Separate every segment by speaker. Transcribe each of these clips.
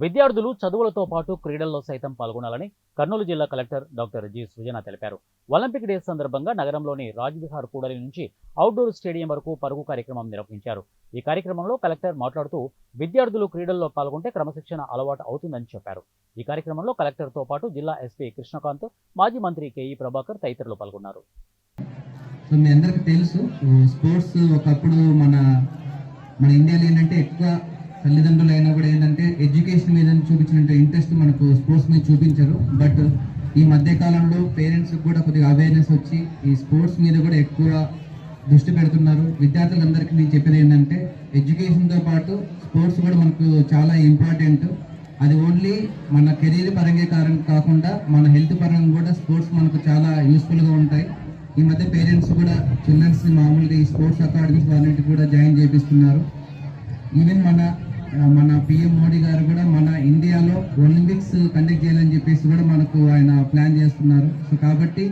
Speaker 1: విద్యార్థులు చదువులతో పాటు క్రీడల్లో సైతం పాల్గొనాలని కర్నూలు జిల్లా కలెక్టర్ డాక్టర్ జి సృజన తెలిపారు. ఒలింపిక్ డే సందర్భంగా నగరంలోని రాజ్విహార్ కూడలి నుంచి అవుట్డోర్ స్టేడియం వరకు పరుగు కార్యక్రమం నిర్వహించారు. ఈ కార్యక్రమంలో కలెక్టర్ మాట్లాడుతూ విద్యార్థులు క్రీడల్లో పాల్గొంటే క్రమశిక్షణ అలవాటు అవుతుందని చెప్పారు. ఈ కార్యక్రమంలో కలెక్టర్తో పాటు జిల్లా ఎస్పీ కృష్ణకాంత్ మాజీ మంత్రి కేఈ ప్రభాకర్ తదితరులు పాల్గొన్నారు.
Speaker 2: సో మీ తెలుసు స్పోర్ట్స్ ఒకప్పుడు మన మన ఇండియాలో ఏంటంటే ఎక్కువ తల్లిదండ్రులు అయినా కూడా ఎడ్యుకేషన్ మీద చూపించినంత ఇంట్రెస్ట్ మనకు స్పోర్ట్స్ మీద చూపించరు. బట్ ఈ మధ్య కాలంలో కూడా కొద్దిగా అవేర్నెస్ వచ్చి ఈ స్పోర్ట్స్ మీద కూడా ఎక్కువ దృష్టి పెడుతున్నారు. విద్యార్థులందరికీ నేను చెప్పేది ఏంటంటే ఎడ్యుకేషన్తో పాటు స్పోర్ట్స్ కూడా మనకు చాలా ఇంపార్టెంట్. అది ఓన్లీ మన కెరీర్ పరంగా కారణం కాకుండా మన హెల్త్ పరంగా కూడా స్పోర్ట్స్ మనకు చాలా యూస్ఫుల్గా ఉంటాయి. ఈ మధ్య పేరెంట్స్ కూడా చిల్డ్రన్స్ మామూలుగా ఈ స్పోర్ట్స్ అకాడమీస్ వాటికి కూడా జాయిన్ చేపిస్తున్నారు. ఈవెన్ మన మన పిఎం మోడీ గారు కూడా మన ఇండియాలో ఒలింపిక్స్ కండక్ట్ చేయాలని చెప్పేసి కూడా మనకు ఆయన ప్లాన్ చేస్తున్నారు. సో కాబట్టి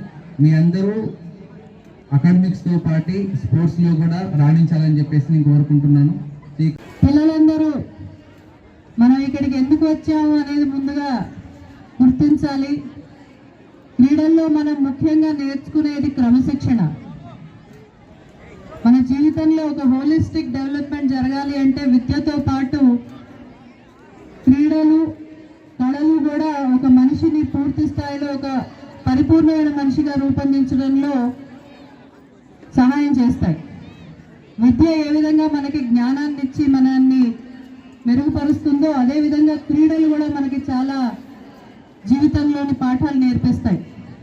Speaker 2: మీ అందరూ అకాడమిక్స్తో పాటు స్పోర్ట్స్లో కూడా రాణించాలని చెప్పేసి నేను కోరుకుంటున్నాను. ఈ
Speaker 3: పిల్లలందరూ మనం ఇక్కడికి ఎందుకు వచ్చాము అనేది ముందుగా గుర్తించాలి. క్రీడల్లో మనం ముఖ్యంగా నేర్చుకునేది క్రమశిక్షణ. మన జీవితంలో ఒక హోలిస్టిక్ డెవలప్మెంట్ జరగాలి అంటే విద్యతో పాటు క్రీడలు కళలు కూడా ఒక మనిషిని పూర్తి స్థాయిలో ఒక పరిపూర్ణమైన మనిషిగా రూపొందించడంలో సహాయం చేస్తాయి. విద్య ఏ విధంగా మనకి జ్ఞానాన్ని ఇచ్చి మనల్ని మెరుగుపరుస్తుందో అదేవిధంగా క్రీడలు కూడా మనకి చాలా జీవితంలోని పాఠాలు నేర్పిస్తాయి.